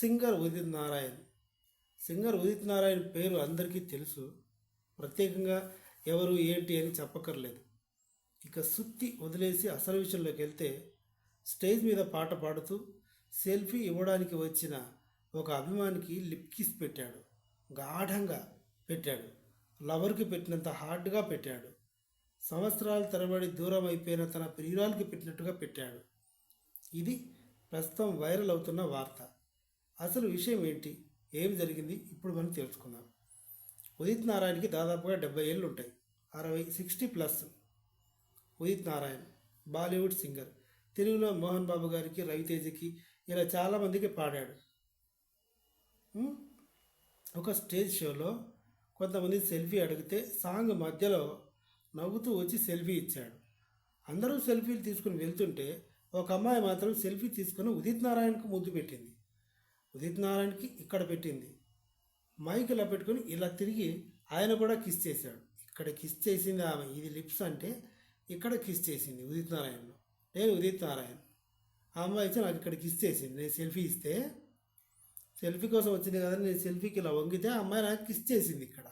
Singer Udit Narayan. Singer Udit Narayan పేరు అందరికీ తెలుసు. ప్రత్యేకంగా ఎవరు ఏంటి అని చెప్పక్కర్లేదు. ఇక సుత్తి వదిలేసి అసలు విషయంలోకి వెళ్తే స్టేజ్ మీద పాట పాడుతూ సెల్ఫీ ఇవ్వడానికి వచ్చిన ఒక అభిమానికి లిప్ కిస్ పెట్టాడు. గాఢంగా పెట్టాడు. లవర్కి పెట్టినంత హార్డ్గా పెట్టాడు. సంవత్సరాల తరబడి దూరం అయిపోయిన తన ప్రియురాలకి పెట్టినట్టుగా పెట్టాడు. ఇది ప్రస్తుతం వైరల్ అవుతున్న వార్త. అసలు విషయం ఏంటి? ఏం జరిగింది? ఇప్పుడు మనం తెలుసుకుందాం. ఉదిత్ నారాయణకి దాదాపుగా డెబ్బై ఏళ్ళు ఉంటాయి అరవై sixty plus. Udit Narayan Bollywood singer. తెలుగులో మోహన్ బాబు గారికి రవితేజకి ఇలా చాలామందికి పాడాడు. ఒక స్టేజ్ షోలో కొంతమంది సెల్ఫీ అడిగితే సాంగ్ మధ్యలో నవ్వుతూ వచ్చి సెల్ఫీ ఇచ్చాడు. అందరూ సెల్ఫీలు తీసుకుని వెళ్తుంటే ఒక అమ్మాయి మాత్రం సెల్ఫీ తీసుకుని ఉదిత్ నారాయణకు ముద్దు పెట్టింది. ఉదిత్ నారాయణకి ఇక్కడ పెట్టింది. మైక్ ఇలా పెట్టుకొని ఇలా తిరిగి ఆయన కూడా కిస్ చేశాడు. ఇక్కడ కిస్ చేసింది ఆమె. ఇది లిప్స్ అంటే ఇక్కడ కిస్ చేసింది ఉదిత్ నారాయణను నేను ఉదిత్ నారాయణ ఆ అమ్మాయి వచ్చి నాకు ఇక్కడ కిస్ చేసింది. నేను సెల్ఫీ ఇస్తే సెల్ఫీ కోసం వచ్చింది కదా నేను సెల్ఫీకి ఇలా వంగితే ఆ అమ్మాయి నాకు కిస్ చేసింది ఇక్కడ.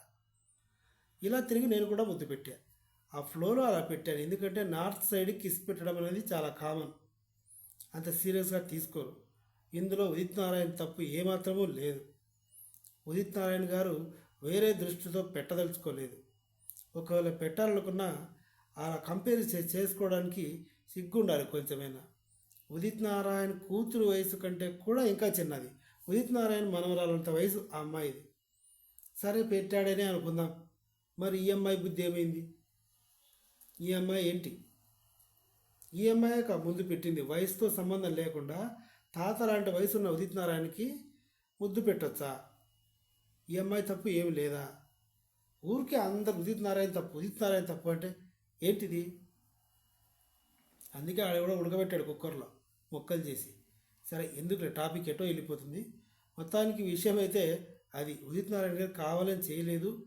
ఇలా తిరిగి నేను కూడా ముద్దు పెట్టాను ఆ ఫ్లోలో అలా పెట్టాను. ఎందుకంటే నార్త్ సైడ్ కిస్ పెట్టడం అనేది చాలా కామన్. అంత సీరియస్గా తీసుకోరు. ఇందులో ఉదిత్ నారాయణ తప్పు ఏమాత్రమూ లేదు. ఉదిత్ నారాయణ గారు వేరే దృష్టితో పెట్టదలుచుకోలేదు. ఒకవేళ పెట్టాలనుకున్నా అలా కంపేర్ చే చేసుకోవడానికి సిగ్గుండాలి కొంచెమైనా. ఉదిత్ నారాయణ కూతురు వయసు కంటే కూడా ఇంకా చిన్నది. ఉదిత్ నారాయణ మనవరాలంత వయసు ఆ అమ్మాయిది. సరే పెట్టాడనే అనుకుందాం. మరి ఈ అమ్మాయి బుద్ధి ఏమైంది? ఈ అమ్మాయి ఏంటి? ఈ అమ్మాయి కా ముందు పెట్టింది. వయసుతో సంబంధం లేకుండా తాత లాంటి వయసున్న ఉదిత్ నారాయణకి ముద్దు పెట్టొచ్చా? ఈ అమ్మాయి తప్పు ఏమి లేదా? ఊరికే అందరు ఉదిత్ నారాయణ తప్పు ఉదిత్ నారాయణ తప్పు అంటే ఏంటిది? అందుకే ఆడ కూడా ఉడకబెట్టాడు కుక్కర్లో మొక్కలు చేసి. సరే ఎందుకు టాపిక్ ఎటో వెళ్ళిపోతుంది. మొత్తానికి విషయం అయితే అది ఉదిత్ నారాయణ గారు కావాలని చేయలేదు.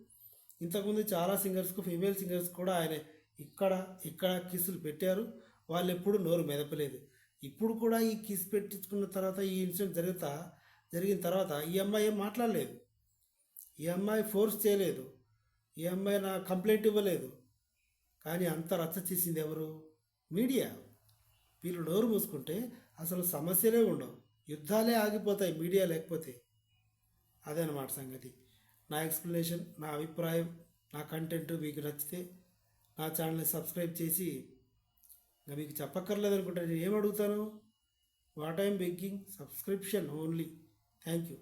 ఇంతకుముందు చాలా సింగర్స్కు ఫీమేల్ సింగర్స్ కూడా ఆయన ఇక్కడ ఇక్కడ కిస్సులు పెట్టారు. వాళ్ళు ఎప్పుడు నోరు మెదపలేదు. ఇప్పుడు కూడా ఈ కిస్ పెట్టించుకున్న తర్వాత ఈ ఇన్సిడెంట్ జరుగుతా జరిగిన తర్వాత ఈ అమ్మాయి ఏం మాట్లాడలేదు. ఈ అమ్మాయి ఫోర్స్ చేయలేదు. ఈ అమ్మాయి నా కంప్లైంట్ ఇవ్వలేదు. కానీ అంత రచ్చ చేసింది ఎవరు? మీడియా. వీళ్ళు నోరు మూసుకుంటే అసలు సమస్యలే ఉండవు. యుద్ధాలే ఆగిపోతాయి మీడియా లేకపోతే. అదనమాట సంగతి. నా ఎక్స్ప్లెనేషన్ నా అభిప్రాయం నా కంటెంట్ మీకు నచ్చితే నా ఛానల్ని సబ్స్క్రైబ్ చేసి ఇంకా మీకు చెప్పక్కర్లేదు అనుకుంటాను నేను ఏం అడుగుతాను? What I'm begging? Subscription only. Thank you.